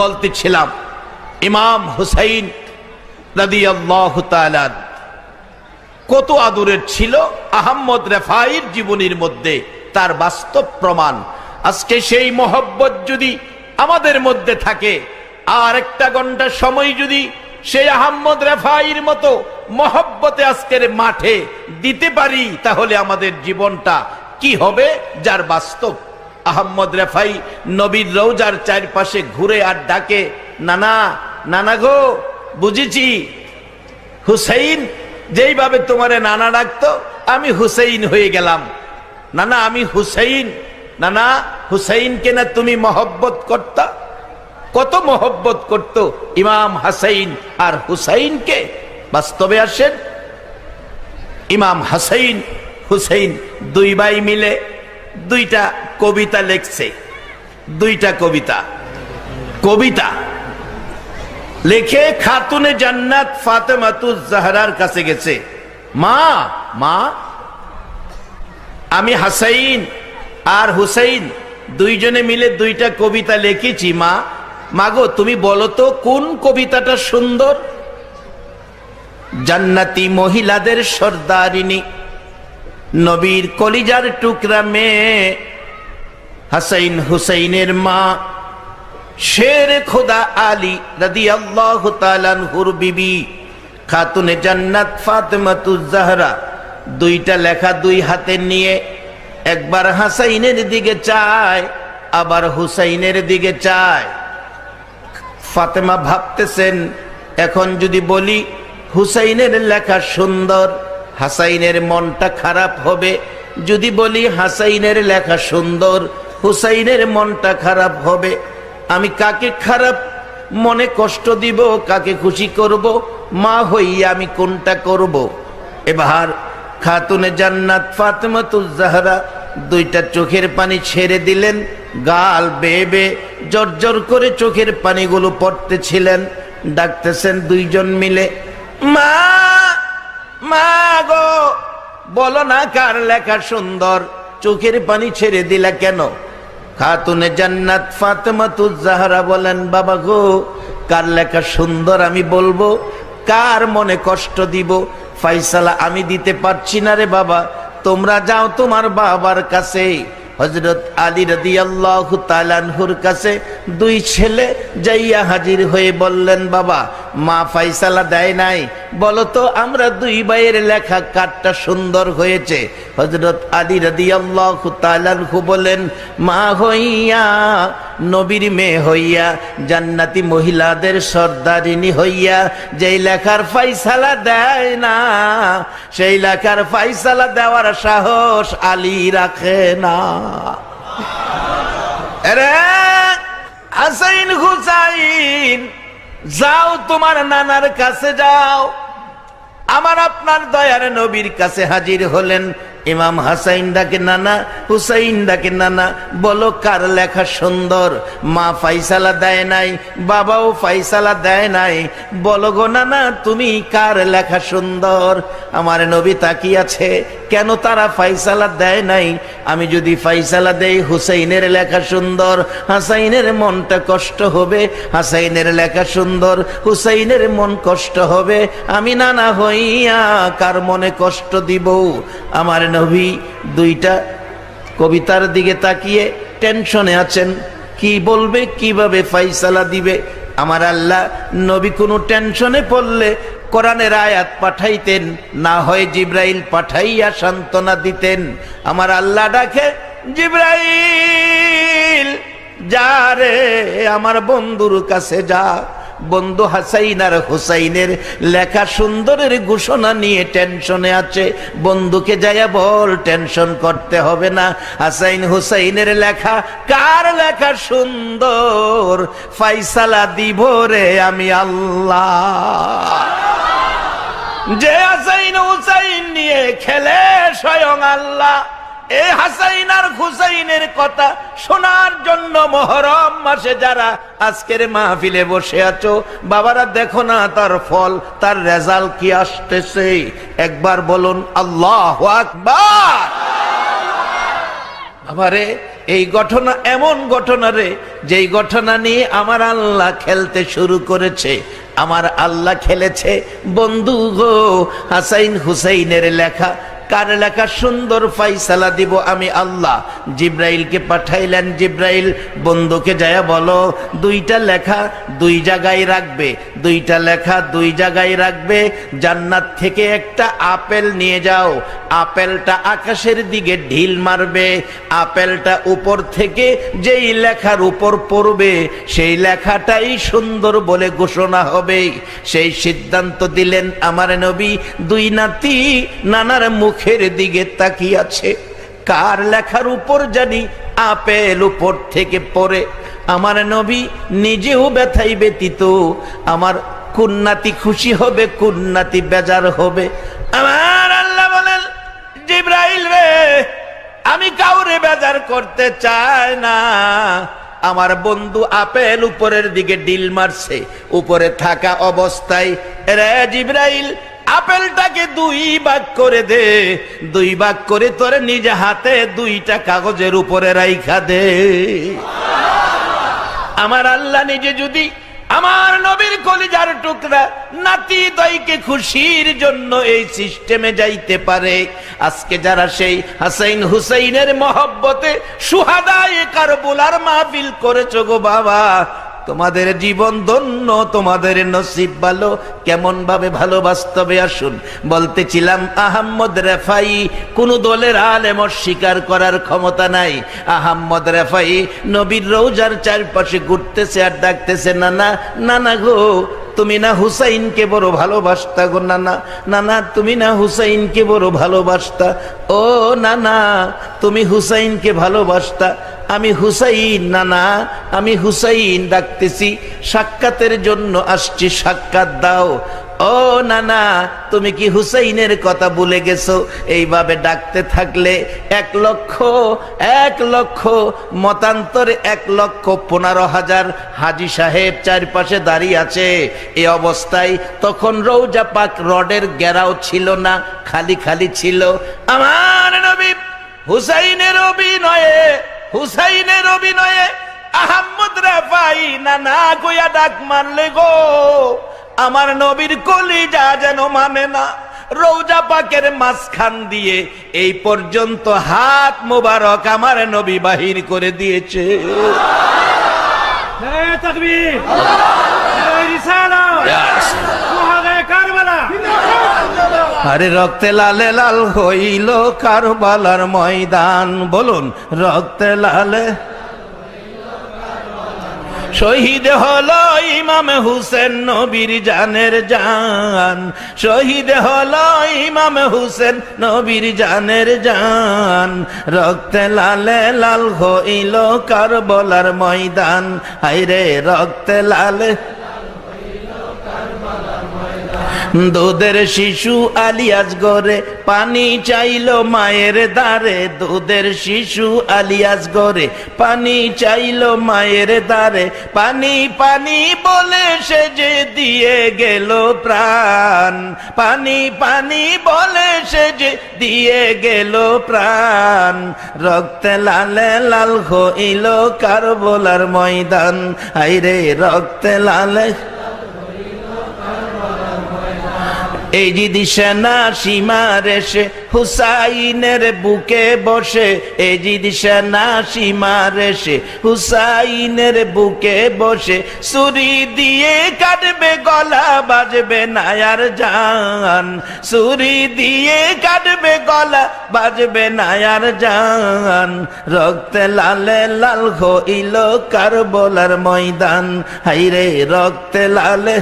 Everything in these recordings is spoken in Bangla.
বলতেছিলাম, ইমাম হুসাইন রাদি আল্লাহ কত আদরের ছিল আহম্মদ রেফাইর জীবনীর মধ্যে তার বাস্তব প্রমাণ। আজকে সেই মহব্বত যদি আমাদের মধ্যে থাকে আর একটা ঘণ্টা সময় যদি সেই আহম্মদ রেফাইর মতো মহব্বতে আজকের মাঠে দিতে পারি, তাহলে আমাদের জীবনটা কি হবে? যার বাস্তব আহম্মদ রেফাই নবীর রৌজার চারপাশে ঘুরে আর ডাকে, নানা নানা গো, বুঝেছি। হুসাইন, যেইভাবে তোমারে নানা ডাকতো, আমি হুসাইন হয়ে গেলাম। নানা, আমি হুসাইন। নানা, হুসাইনকে না তুমি মহব্বত করতা? কত মহব্বত করত ইমাম হাসাইন আর হুসাইনকে? বাস্তবে আসেন, ইমাম হাসাইন, হুসাইন দুই ভাই মিলে দুইটা কবিতা লেখছে। দুইটা কবিতা। কবিতা। লেখে খাতুনে জান্নাত ফাতেমাতুজ জাহরার কাছে গেছে। মা মা, আমি হাসাইন আর হুসাইন দুইজনে মিলে দুইটা কবিতা লিখেছি, মা। মাগো, তুমি বলো তো, কোন কবিতাটা সুন্দর? জান্নাতি মহিলাদের সর্দারিনী নবীর কলিজার টুকরা মেয়ে হাসাইন হুসাইনের মা শের খোদা আলী রাদি আল্লাহ তালানহুর বিবি খাতুনে জান্নাত ফাতেমাতুজ জাহরা দুইটা লেখা দুই হাতে নিয়ে একবার হাসাইনের দিকে চায়, আবার হুসাইনের দিকে চায়। ফাতেমা ভাবতেছেন, এখন যদি বলি হুসাইনের লেখা সুন্দর হাসাইনের মনটা খারাপ হবে। যদি বলি হাসাইনের লেখা সুন্দর, হুসাইনের মনটা খারাপ হবে। আমি কাকে খারাপ? মনে কষ্ট দিব, কাকে খুশি করব? মা হইয়া আমি কোনটা করব? এবার খাতুনে জান্নাত ফাতেমাতুজ জাহরা দুইটা চোখের পানি ছেড়ে দিলেন, গাল বেবে জর্জর করে চোখের পানিগুলো পড়তেছিলেন। ডাকতেছেন দুইজন মিলে, মা! মা গো, বলো না কার লেখা সুন্দর? চোখের পানি ছেড়ে দিলা কেন? খাতুনে জান্নাত ফাতেমাতুজ জাহরা বলেন, বাবা গো, কার লেখা সুন্দর আমি বলব? কার মনে কষ্ট দিব? ফাইসালা আমি দিতে পারছি না রে বাবা। তোমরা যাও তোমার বাবার কাছে। হজরত আলী রদি আল্লাহ তালানহুর কাছে দুই ছেলে যাইয়া হাজির হয়ে বললেন, বাবা মা ফাইসালা দেয় নাই। বলতো, আমরা দুই ভাইয়ের লেখা কাঠটা সুন্দর হয়েছে। হজরত আলী রদি আল্লাহ বলেন, মা হইয়া, নবীর মেয়ে হইয়া, জান্নাতি মহিলাদের সর্দারিনী হইয়া, যেই লেখার ফাইসালা দেয় না, সেই লেখার ফাইসালা দেওয়ার সাহস আলী রাখে না। আরে হাসাইন হুসাইন যাও তোমার নানার কাছে যাও। আমার আপনার দয়ার নবীর কাছে হাজির হলেন। ইমাম হাসাইন ডাকে নানা, হুসাইন ডাকে নানা, বলো কার লেখা সুন্দর? মা ফাইসালা দেয় নাই, বাবাও ফাইসালা দেয় নাই। বলো গো নানা, তুমি কার লেখা সুন্দর? আমার নবী তাকিয়াছে কেন তারা ফাইসালা দেয় নাই? আমি যদি ফাইসালা দেই, হুসাইনের লেখা সুন্দর, হাসাইনের মনটা কষ্ট হবে, হাসাইনের লেখা সুন্দর, হুসাইনের মন কষ্ট হবে, আমি নানা হইয়া কার মনে কষ্ট দিব? আমার নবী দুইটা কবিতার দিকে তাকিয়ে টেনশনে আছেন, কি বলবে, কীভাবে ফাইসালা দিবে? আমার আল্লাহ নবী কোনো টেনশনে পড়লে কোরআনের আয়াত পাঠাইতেন, না হয় জিব্রাইল পাঠাইয়া সান্ত্বনা দিতেন। আমার আল্লাহ ডাকে, জিব্রাইল, যা রে, আমার বন্ধুর কাছে যা। বন্ধু হাসাইন আর হুসাইনের লেখা সুন্দরের ঘোষণা নিয়ে টেনশনে আছে। বন্ধুকে যাইয়া বল, টেনশন করতে হবে না। হাসাইন হুসাইনের লেখা, কার লেখা সুন্দর? ফাইসালা দিব রে আমি আল্লাহ। যে হাসাইন হুসাইন নিয়ে খেলে স্বয়ং আল্লাহ। এই হাসাইন আর হুসাইনের কথা শোনার জন্য মহরম মাসে যারা আজকের মাহফিলে বসে আছো, বাবারা দেখো না তার ফল, তার রেজাল্ট কি আসতেছে। একবার বলুন, আল্লাহ আকবার। বাবারে, এই ঘটনা এমন ঘটনা রে, যেই ঘটনা নিয়ে আমার আল্লাহ খেলতে শুরু করেছে। আমার আল্লাহ খেলেছে। বন্ধু গো হাসাইন হুসাইনের লেখা কার লেখা সুন্দর ফাইসালা দিব আমি আল্লাহ। জিব্রাইলকে পাঠাইলেন জিব্রাইল, বন্ধুকে যায় বলো, দুইটা লেখা দুই জায়গায় রাখবে, দুইটা লেখা দুই জায়গায় রাখবে, জান্নাত থেকে একটা আপেল নিয়ে যাও, আপেলটা আকাশের দিকে ঢিল মারবে, আপেলটা উপর থেকে যেই লেখার উপর পড়বে, সেই লেখাটাই সুন্দর বলে ঘোষণা হবে। সেই সিদ্ধান্ত দিলেন আমার নবী, দুই নাতি, নানার মুখের দিকে তাকিয়াছে। কার লেখার উপর জানি আপেল উপর থেকে পড়ে। আমার নবী নিজেও ব্যথাই ব্যতীত। আমার কুন্নাতি খুশি হবে, কুন্নাতি বেজার হবে। আমার আল্লাহ বলেন, জিব্রাইল রে, আমি কাউরে বেজার করতে চাই না। আমার বন্ধু আপেল উপরের দিকে ডিল মারছে। উপরে থাকা অবস্থায়, রে জিব্রাইল আপেলটাকে দুই ভাগ করে দে, দুই ভাগ করে তোরে নিজে হাতে দুইটা কাগজের উপরে রাইখা দে। আমার আল্লাহ নিজে যদি আমার নবীর কলিজার টুকরা নাতি দইকে খুশির জন্য এই সিস্টেমে যাইতে পারে, আজকে যারা সেই হাসাইন হুসাইনের মহব্বতে সুহাদায় কারবুলার মাহফিল করেছ গো বাবা তোমাদের জীবন ধন্য, তোমাদের নসিব ভালো কেমন ভাবে ভালোবাস্তবে আসুন, বলতেছিলাম, আহম্মদ রেফাই কোন দলের আলেম অস্বীকার করার ক্ষমতা নাই। আহম্মদ রেফাই নবীর রৌজার চারপাশে ঘুরতেছে আর ডাকতেছে, নানা নানা গো, তুমি না হুসাইনকে বড় ভালোবাসতা গো, নানা নানা, তুমি না হুসাইনকে বড় ভালোবাসতা। ও, নানা, তুমি হুসাইনকে ভালোবাসতা। আমি হুসাইন নানা আমি হুসাইন ডাকতেছি, সাক্ষাতের জন্য আসছি, সাক্ষাৎ দাও। ও নানা তুমি কি হুসাইনের কথা ভুলে গেছো? এইভাবে ডাকতে থাকলে এক লক্ষ এক লক্ষ, মতান্তরে এক লক্ষ পনেরো হাজার হাজি সাহেব চারপাশে দাঁড়িয়ে আছে। এই অবস্থায় তখন রৌজা পাক রডের গেরাও ছিল না, খালি খালি ছিল। আমার নবী, হুসাইনের অভিনয়ে হুসাইনের অভিনয়ে আহম্মদ রাফাই না গোয়া ডাক মানলে গো। আমার নবীর কলিজা যেন মানে না। রৌজা পাকের মাঝখান দিয়ে এই পর্যন্ত হাত মোবারক আমার নবী বাহির করে দিয়েছে। আরে রক্তে লালে লাল হইল কারবালার ময়দান। বলুন, রক্তে লালে শহীদ হল ইমাম হুসেন নবীর জানের জান। শহীদ হল ইমাম হুসেন নবীর জানের জান। রক্তে লালে লাল হইল কারবলার ময়দান। হাইরে রক্তে লালে দুধের শিশু আলিয়াজ গরে পানি চাইল মায়ের দারে দুধের শিশু আলিয়াজ গরে পানি চাইল মায়ের দারে পানি পানি বলে সে যে দিয়ে গেল প্রাণ। পানি পানি বলে সে যে দিয়ে গেল প্রাণ। রক্তে লালে লাল হইল কারবলার ময়দান। আইরে রক্তে লালে এই জিদি সেনা সীমার এসে হুসাইনের বুকে বসে, এই জিদি সেনা সীমার এসে হুসাইনের বুকে বসে সুরি দিয়ে কাটবে গলা বাজবে নায়ার জান। সুরি দিয়ে কাটবে গলা বাজবে নায়ার জান। রক্তে লালে লাল হইল কারবলার ময়দান। হাইরে, রক্তে লালে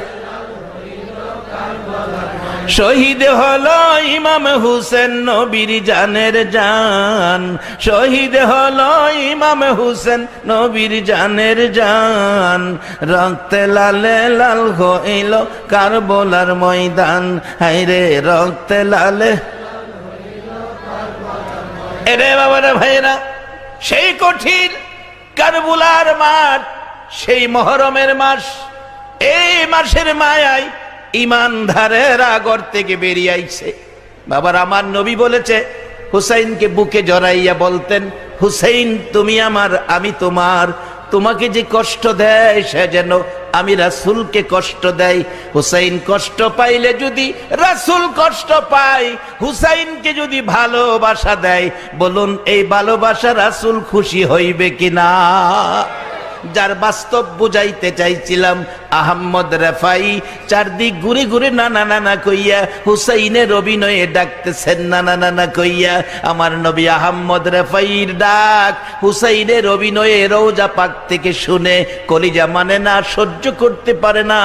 শহীদ হলো ইমাম হুসেন নবীর জানের জান। শহীদ হলো ইমাম হুসেন নবীর জানের জান। রক্তে লালে লাল হইল কারবলার ময়দান। হাইরে রক্তে লালে এরে বাবারা ভাইরা সেই কঠিন কারবুলার মাঠ, সেই মহরমের মাস, এই মাসের মায়ায় ইমানধারের আগর থেকে বেরিয়ে আইছে। বাবার আমার নবী বলেছে, হুসাইনকে বুকে জড়াইয়া বলতেন, হুসাইন, তুমি আমার, আমি তোমার। তোমাকে যে কষ্ট দেয়, সে যেন আমি রাসুলকে কষ্ট দেয় হুসাইন কষ্ট পাইলে যদি রাসুল কষ্ট পায়, হুসাইনকে যদি ভালোবাসা দেয়, বলুন, এই ভালোবাসা রাসুল খুশি হইবে কিনা? যার বাস্তব বুঝাইতে চাইছিলাম আহম্মদ রেফাই চারদিক ঘুরে ঘুরে না না না কইয়া, হুসাইনের অভিনয়ে ডাকতেছেন না না না নানা কইয়া, আমার নবী আহম্মদ রেফাইর ডাক হুসাইনের অভিনয়ে রৌজা পাক থেকে শুনে কলিজা মানে না, সহ্য করতে পারে না।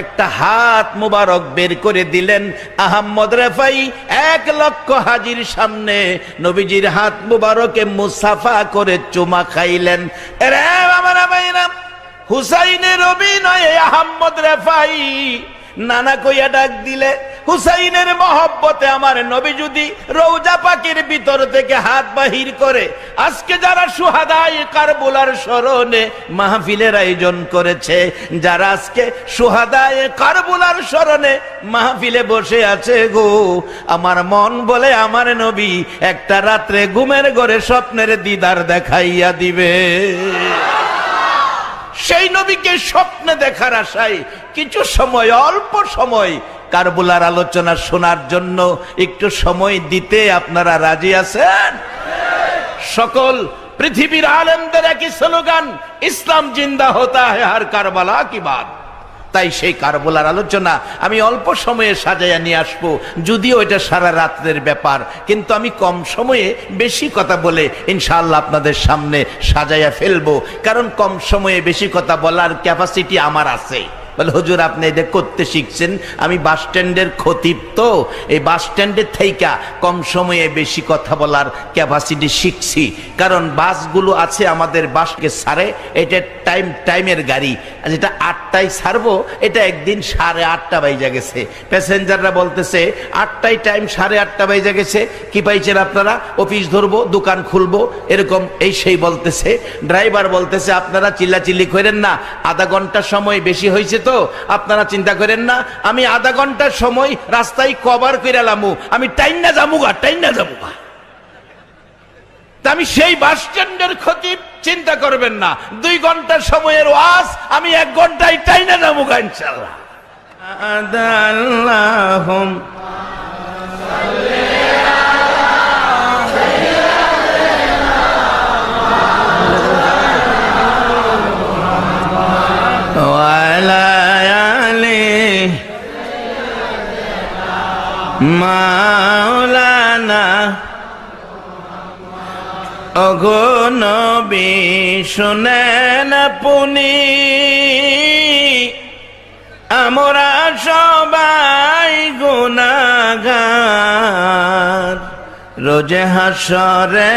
একটা হাত মুবারক বের করে দিলেন আহম্মদ রেফাই, এক লক্ষ হাজির সামনে নবীজির হাত মুবারকে মুসাফা করে চুমা খাইলেন। রে আমার ভাইরাম হুসাইনের অভিনয়ে আহম্মদ রেফাই নানা কইয়া ডাক দিলে, হুসাইনের মহব্বতে আমার নবী যদি রৌজা পাকের ভিতর থেকে হাত বাহির করে, আজকে যারা সুহাদাই কারবুলার স্মরণে মাহফিলের আয়োজন করেছে, যারা আজকে সুহাদায় কারবুলার স্মরণে মাহফিলে বসে আছে গো, আমার মন বলে আমার নবী একটা রাত্রে ঘুমের ঘরে স্বপ্নের দিদার দেখাইয়া দিবে। সেই নবীকে স্বপ্নে দেখার আশায় কিছু সময়, অল্প সময় কারবুলার আলোচনা শোনার জন্য একটু সময় দিতে আপনারা রাজি আছেন? সকল পৃথিবীর আলেমদের একই স্লোগান, ইসলাম জিন্দা হতা হ্যাঁ কারবালা কি বাদ তাই সেই কারবলার আলোচনা আমি অল্প সময়ে সাজাইয়া নিয়ে আসব। যদিও এটা সারা রাত্রের ব্যাপার, কিন্তু আমি কম সময়ে বেশি কথা বলে ইনশাআল্লাহ আপনাদের সামনে সাজাইয়া ফেলব। কারণ কম সময়ে বেশি কথা বলার ক্যাপাসিটি আমার আছে। বলে, হুজুর, আপনি এটা করতে শিখছেন। আমি বাস স্ট্যান্ডের খতিব তো। এই বাস স্ট্যান্ডের থেইকা কম সময়ে বেশি কথা বলার ক্যাপাসিটি শিখছি। কারণ বাসগুলো আছে আমাদের বাসকে সারে, এটা টাইম টাইমের গাড়ি। যেটা আটটায় সারবো, এটা একদিন সাড়ে আটটা বাইজা গেছে। প্যাসেঞ্জাররা বলতেছে, আটটায় টাইম সাড়ে আটটা বাইজা গেছে। কি পাইছেন আপনারা? অফিস ধরবো, দোকান খুলবো। এরকম এই সেই বলতেছে। ড্রাইভার বলতেছে, আপনারা চিল্লাচিল্লি করেন না। আধা ঘণ্টা সময় বেশি হয়েছে তো আপনারা চিন্তা করেন না, আমি আধা ঘণ্টার সময় রাস্তায় কভার করে লামু আমি টাইম না যামুগা টাইম না যামুগা তা আমি সেই বাস স্ট্যান্ডের ক্ষতি চিন্তা করবেন না। দুই ঘণ্টা সময়ের ওয়াজ, আমি এক ঘন্টায় টাই না যাব ইনশাল্লাহ মাওলানা অগো নবী, শুনেন আপনি, আমরা সবাই গুনাগার। রোজে হাসরে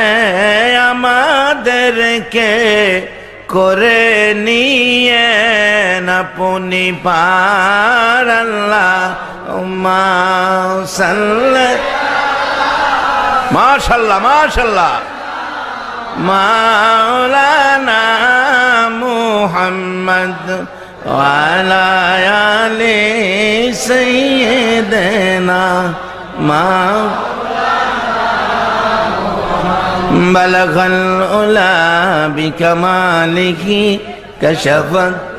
আমাদেরকে করে নিয়ে আপনি, পার আল্লাহ। اللهم صل ما شاء الله ما شاء الله مولانا محمد وعلى آل سيدنا ما بلغ الأولى بكماله كشفت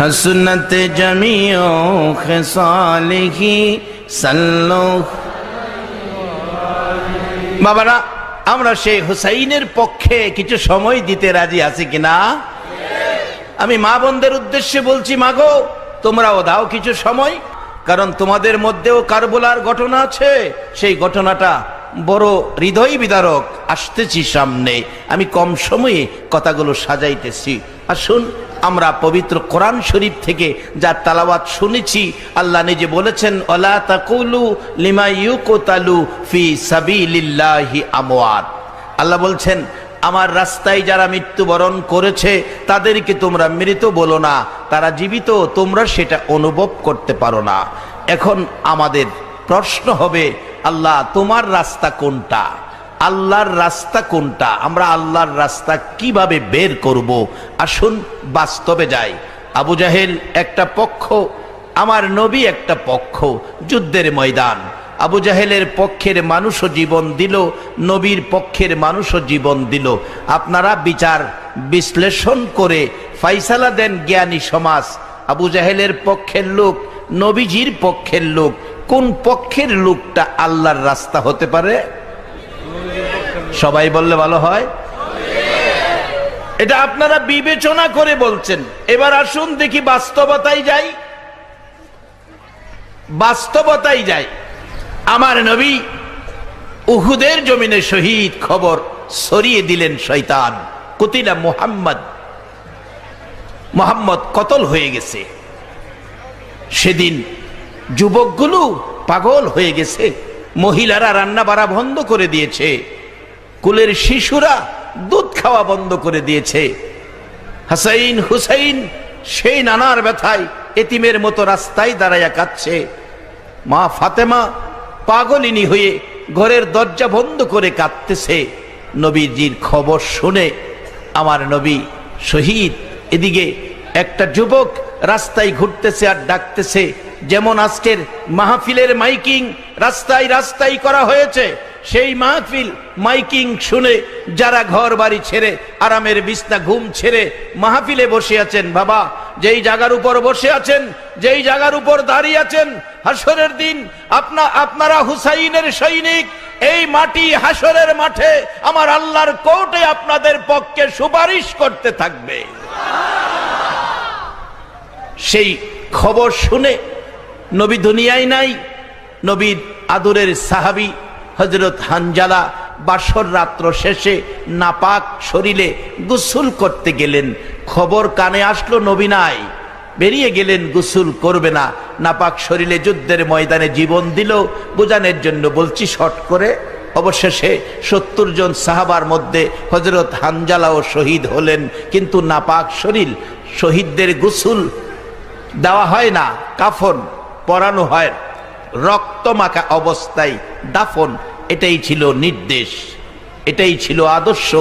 حسنت جميع خصاله صلوا বাবারা আমরা সেই হুসাইনের পক্ষে কিছু সময় দিতে রাজি আছি কিনা আমি মা বোনদের উদ্দেশ্যে বলছি মাগো তোমরাও দাও কিছু সময় কারণ তোমাদের মধ্যেও কারবলার ঘটনা আছে সেই ঘটনাটা বড় হৃদয় বিদারক আসতেছি সামনে আমি কম সময়ে কথাগুলো সাজাইতেছি আসুন আমরা পবিত্র কোরআন শরীফ থেকে যা তালাওয়াত শুনেছি, আল্লাহ নিজে বলেছেন অলা তাকুলু লিমা ইউকোতালু ফি সাবিলিল্লাহি আমওয়াত। আল্লাহ বলছেন, আমার রাস্তায় যারা মৃত্যুবরণ করেছে, তাদেরকে তোমরা মৃত বলো না। তারা জীবিত, তোমরা সেটা অনুভব করতে পারো না। এখন আমাদের প্রশ্ন হবে, আল্লাহ, তোমার রাস্তা কোনটা? আল্লাহর রাস্তা কোনটা? আমরা আল্লাহর রাস্তা কীভাবে বের করব? আসুন, বাস্তবে যাই। আবু জাহেল, একটা পক্ষ। আমার নবী একটা পক্ষ, যুদ্ধের ময়দান। আবু জাহেলের পক্ষের মানুষও জীবন দিল, নবীর পক্ষের মানুষও জীবন দিল। আপনারা বিচার, বিশ্লেষণ করে ফাইসালা দেন জ্ঞানী সমাজ। আবু জাহেলের পক্ষের লোক, নবীজির পক্ষের লোক। কোন পক্ষের লোকটা আল্লাহর রাস্তা হতে পারে? সবাই বললে ভালো হয়? এটা আপনারা বিবেচনা করে বলছেন। এবার আসুন দেখি বাস্তবতায় যাই। বাস্তবতায় যাই। আমার নবী উহুদের জমিনে শহীদ খবর সরিয়ে দিলেন শৈতান কুতিলা মোহাম্মদ। মোহাম্মদ কতল হয়ে গেছে। সেদিন যুবকগুলো পাগল হয়ে গেছে। মহিলারা রান্না বাড়া বন্ধ করে দিয়েছে। কুলের শিশুরা দুধ খাওয়া বন্ধ করে দিয়েছে। হাসাইন, হুসাইন, সেই নানার ব্যথায় এতিমের মতো রাস্তায় দাঁড়াইয়া কাঁদছে। মা ফাতেমা পাগলিনী হয়ে ঘরের দরজা বন্ধ করে কাঁদতেছে। নবীজির খবর শুনে আমার নবী শহীদ এদিকে একটা যুবক রাস্তায় ঘুরতেছে আর ডাকতেছে, যেমন আজকের মাহফিলের মাইকিং রাস্তায় রাস্তায় করা হয়েছে সেই মাহফিল মাইকিং শুনে যারা ঘর বাড়ি ছেড়ে, আরামের বিছনা ঘুম ছেড়ে মাহফিলে বসে আছেন, বাবা, যেই জায়গার উপর বসে আছেন, যেই জায়গার উপর দাঁড়িয়ে আছেন, হাসরের দিন, আপনা, আপনারা হুসাইনের সৈনিক, এই মাটি হাসরের মাঠে আমার আল্লাহর কোর্টে আপনাদের পক্ষে সুপারিশ করতে থাকবে। সেই খবর শুনে নবী দুনিয়ায় নাই, নবীর আদরের সাহাবি হজরত হানজালা বাসর রাত্র শেষে নাপাক শরীরে গোসল করতে গেলেন। খবর কানে আসলো, নবী নাই। বেরিয়ে গেলেন, গোসল করবে না। নাপাক শরীরে যুদ্ধের ময়দানে জীবন দিল। বোঝানোর জন্য বলছি, শট করে। অবশেষে সত্তর জন সাহাবার মধ্যে হজরত হানজালাও শহীদ হলেন। কিন্তু নাপাক শরীর, শহীদদের গোসল দেওয়া হয় না, কাফন পরানো হয়। রক্তমাখা অবস্থায় দাফন, এটাই ছিল নির্দেশ, এটাই ছিল আদর্শ,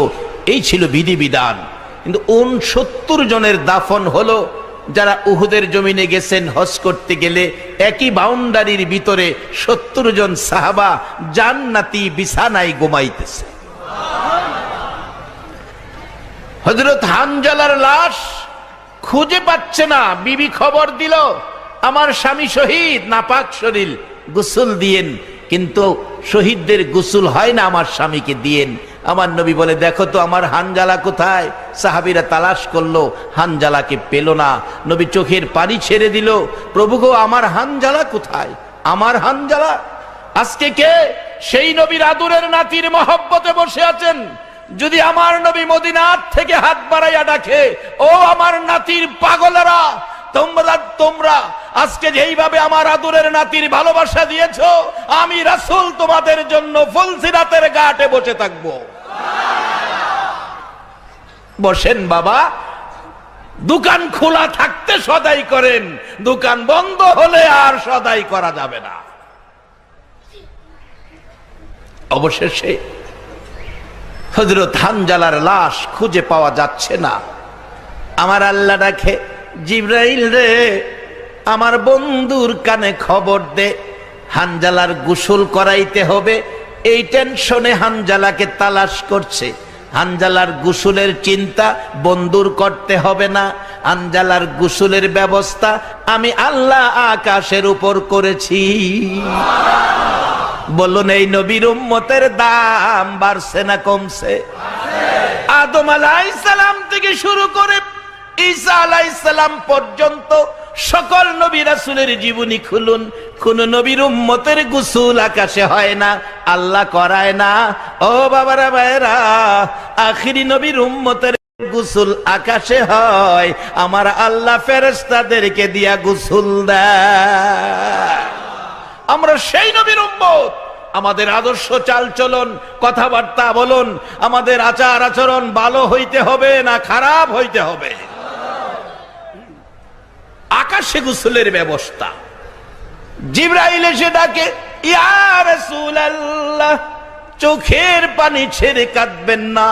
এই ছিল বিধিবিধান। কিন্তু উনসত্তর জনের দাফন হলো, যারা উহুদের জমিনে গেছেন হজ করতে গেলে, একই বাউন্ডারির ভিতরে সত্তর জন সাহাবা জান্নাতি বিছানায় ঘুমাইতেছে। হজরত হানজালার লাশ খুঁজে পাচ্ছে না, বিবি খবর দিল। আমার স্বামী শহীদ, নাপাক শরীর, গোসল দিয়েন। কিন্তু শহীদদের গোসল হয় না আমার স্বামীকে দিয়েন। আমার নবী বলে, দেখো তো আমার হানজালা কোথায়? সাহাবিরা তালাশ করল, হানজালাকে পেল না। নবী চোখের পানি ছেড়ে দিল, প্রভু গো, আমার হানজালা কোথায়? আমার হানজালা? আজকে কে? সেই নবীর আদুরের নাতির মহব্বতে বসে আছেন। যদি আমার নবী মদিনার থেকে হাত বাড়াইয়া ডাকে, ও আমার নাতির পাগলেরা তোমরা তোমরা, আজকে যেইভাবে আমার আদুরের নাতির ভালোবাসা দিয়েছ, আমি রাসুল তোমাদের জন্য ফুলসিরাতের গাটে বসে থাকব। বসেন বাবা, দোকান খোলা থাকতে সদাই করেন, দোকান বন্ধ হলে আর সদাই করা যাবে না। অবশেষে হজরত হানজালার লাশ খুঁজে পাওয়া যাচ্ছে না। আমার আল্লাহ ডাকে জিব্রাইল রে, আমার বন্ধুর কানে খবর দে, হানজালার গোসল করাইতে হবে। এই টেনশনে হানজালাকে তালাশ করছে। হানজালার গোসলের চিন্তা বন্ধুর করতে হবে না। হানজালার গোসলের ব্যবস্থা আমি আল্লাহ আকাশের উপর করেছি। বলুন, এই নবীর উম্মতের দাম বাড়ছে না কমছে? আদম আলাইসালাম থেকে শুরু করে ঈসা আলাইসালাম পর্যন্ত সকল নবী রাসুলের জীবনী খুলুন। কোন নবীর উম্মতের গুসুল আকাশে হয় না, আল্লাহ করায় না। ও বাবারা ভাইরা আখিরি নবীর উম্মতের গুসুল আকাশে হয়। আমার আল্লাহ ফেরেস্তাদেরকে দিয়া গুসুল দেয়। আমরা সেই নবীর উম্মত। আমাদের আদর্শ চাল চলন, কথাবার্তা বলুন। আমাদের আচার আচরণ ভালো হইতে হবে না খারাপ হইতে হবে? আকাশে গুসলের ব্যবস্থা। জিব্রাইল এসে ডাকে চোখের পানি ছেড়ে কাঁদবেন না।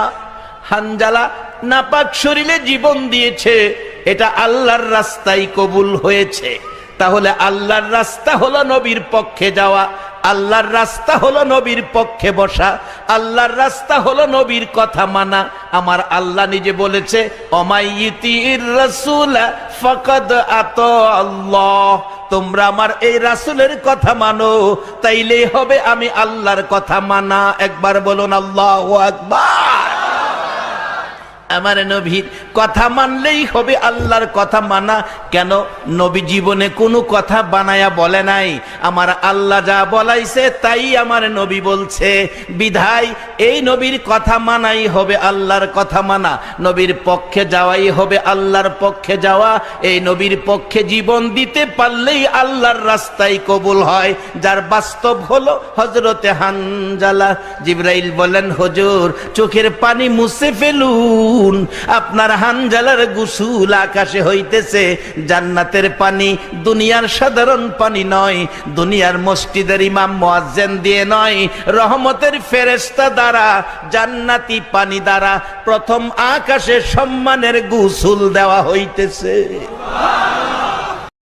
হানজালা নাপাক শরীরে জীবন দিয়েছে, এটা আল্লাহর রাস্তায় কবুল হয়েছে। তাহলে আল্লাহর রাস্তা হলো নবীর পক্ষে যাওয়া আল্লাহর রাস্তা হলো নবীর পক্ষে বসা, আল্লাহর রাস্তা হলো নবীর কথা মানা। আমার আল্লাহ নিজে বলেছে তোমরা আমার এই রাসুলের কথা মানো, তাইলেই হবে আমি আল্লাহর কথা মানা। একবার বলুন, আল্লাহ আকবার। আমার নবীর কথা মানলেই হবে আল্লাহর কথা মানা। কেন? নবী জীবনে কোনো কথা বানায়া বলে নাই। আমার আল্লাহ যা বলাইছে, তাই আমার নবী বলছে। বিধায়, এই নবীর কথা মানাই হবে আল্লাহর কথা মানা। নবীর পক্ষে যাওয়াই হবে আল্লাহর পক্ষে যাওয়া। এই নবীর পক্ষে জীবন দিতে পারলেই আল্লাহর রাস্তায় কবুল হয়। যার বাস্তব হলো হজরতে হানজালা। জিব্রাইল বলেন, হজুর, চোখের পানি মুছে ফেলুন। আপনার হানজালার গুসুল আকাশে হইতেছে। জান্নাতের পানি দুনিয়ার সাধারণ পানি নয়, দুনিয়ার মসজিদের ইমাম মোয়াজ্জেন দিয়ে নয়, রহমতের ফেরেস্তা দ্বারা, জান্নাতি পানি দ্বারা প্রথম আকাশে সম্মানের গুসুল দেওয়া হইতেছে।